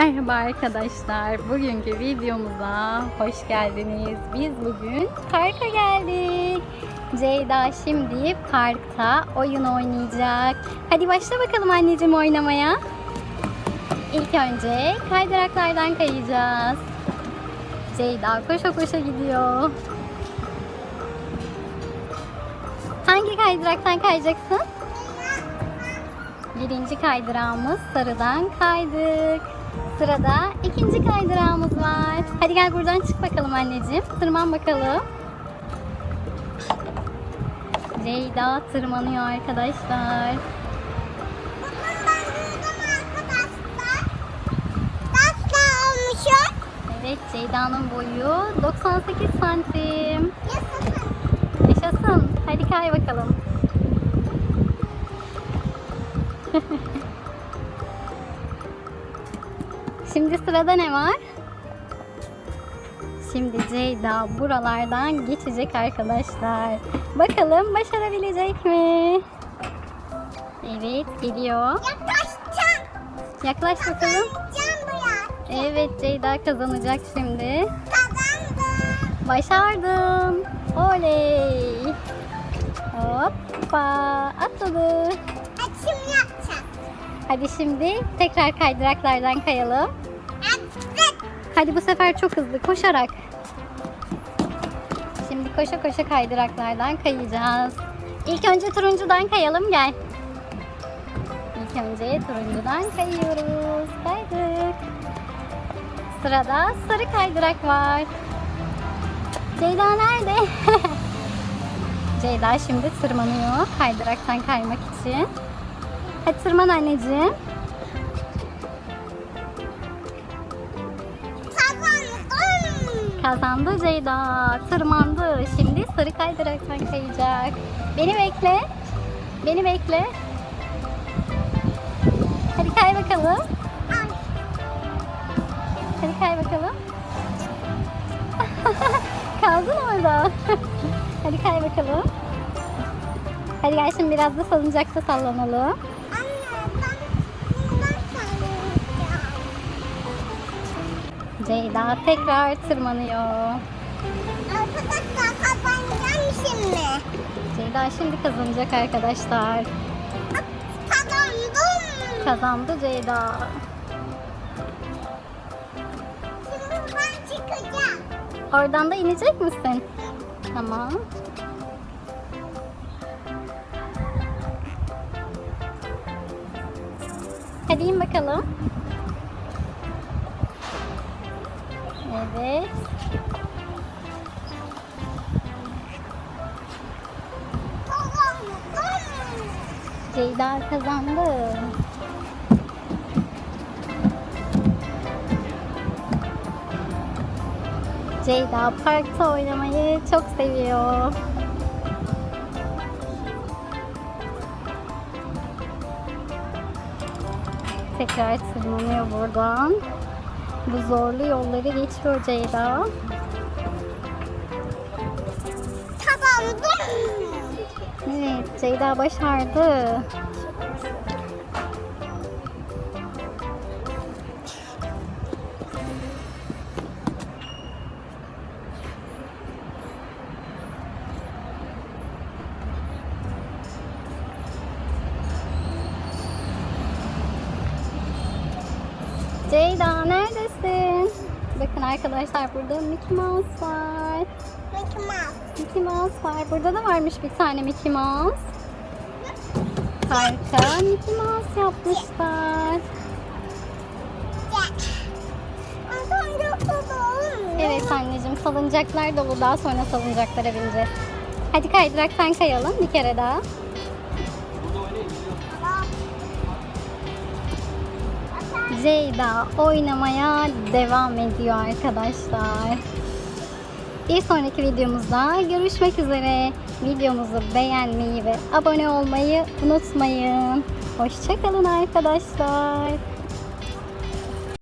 Merhaba arkadaşlar. Bugünkü videomuza hoş geldiniz. Biz bugün parka geldik. Ceyda şimdi parkta oyun oynayacak. Hadi başla bakalım anneciğim oynamaya. İlk önce kaydıraklardan kayacağız. Ceyda koşa koşa gidiyor. Hangi kaydıraktan kayacaksın? Birinci kaydırağımız sarıdan kaydık. Sırada ikinci kaydırağımız var. Hadi gel buradan çık bakalım anneciğim. Tırman bakalım. Ceyda tırmanıyor arkadaşlar. Bakın olmuşum? Evet Ceyda'nın boyu 98 santim. Yaşasın. Yaşasın. Hadi kay bakalım. Şimdi sırada ne var? Şimdi Ceyda buralardan geçecek arkadaşlar. Bakalım başarabilecek mi? Evet geliyor. Yaklaşacağım. Yaklaş bakalım. Evet Ceyda kazanacak şimdi. Kazandım. Başardın. Oley. Hoppa atladı. Açım yapacağım. Hadi şimdi tekrar kaydıraklardan kayalım. Hadi bu sefer çok hızlı koşarak. Şimdi koşa koşa kaydıraklardan kayacağız. İlk önce turuncudan kayalım gel. İlk önce turuncudan kayıyoruz. Kaydık. Sırada sarı kaydırak var. Ceyda nerede? Ceyda şimdi tırmanıyor kaydıraktan kaymak için. Hadi tırman anneciğim. Kazandı Ceyda. Tırmandı. Şimdi sarı kaydıraktan kayacak. Beni bekle. Beni bekle. Hadi kay bakalım. Hadi kay bakalım. Kaldın orada. Hadi kay bakalım. Hadi gel şimdi biraz da salıncakta sallanalım. Ceyda tekrar tırmanıyor. Arkadaşlar kazanacağım şimdi. Ceyda şimdi kazanacak arkadaşlar. Kazandım. Kazandı Ceyda. Şimdi ben çıkacağım. Oradan da inecek misin? Tamam. Hadi in bakalım. Evet. Ceyda kazandı. Ceyda parkta oynamayı çok seviyor. Tekrar tırmanıyor buradan. Bu zorlu yolları geçiyor Ceyda. Kazandım. Evet, Ceyda başardı. Ceyda neredesin? Bakın arkadaşlar burada Mickey Mouse var. Mickey Mouse. Mickey Mouse var. Burada da varmış bir tane Mickey Mouse. Parka Mickey Mouse yapmışlar. Evet anneciğim salıncaklar dolu. Daha sonra salıncaklara bineceğiz. Hadi kaydıraktan kayalım bir kere daha. Ceyda oynamaya devam ediyor arkadaşlar. Bir sonraki videomuzda görüşmek üzere. Videomuzu beğenmeyi ve abone olmayı unutmayın. Hoşçakalın arkadaşlar.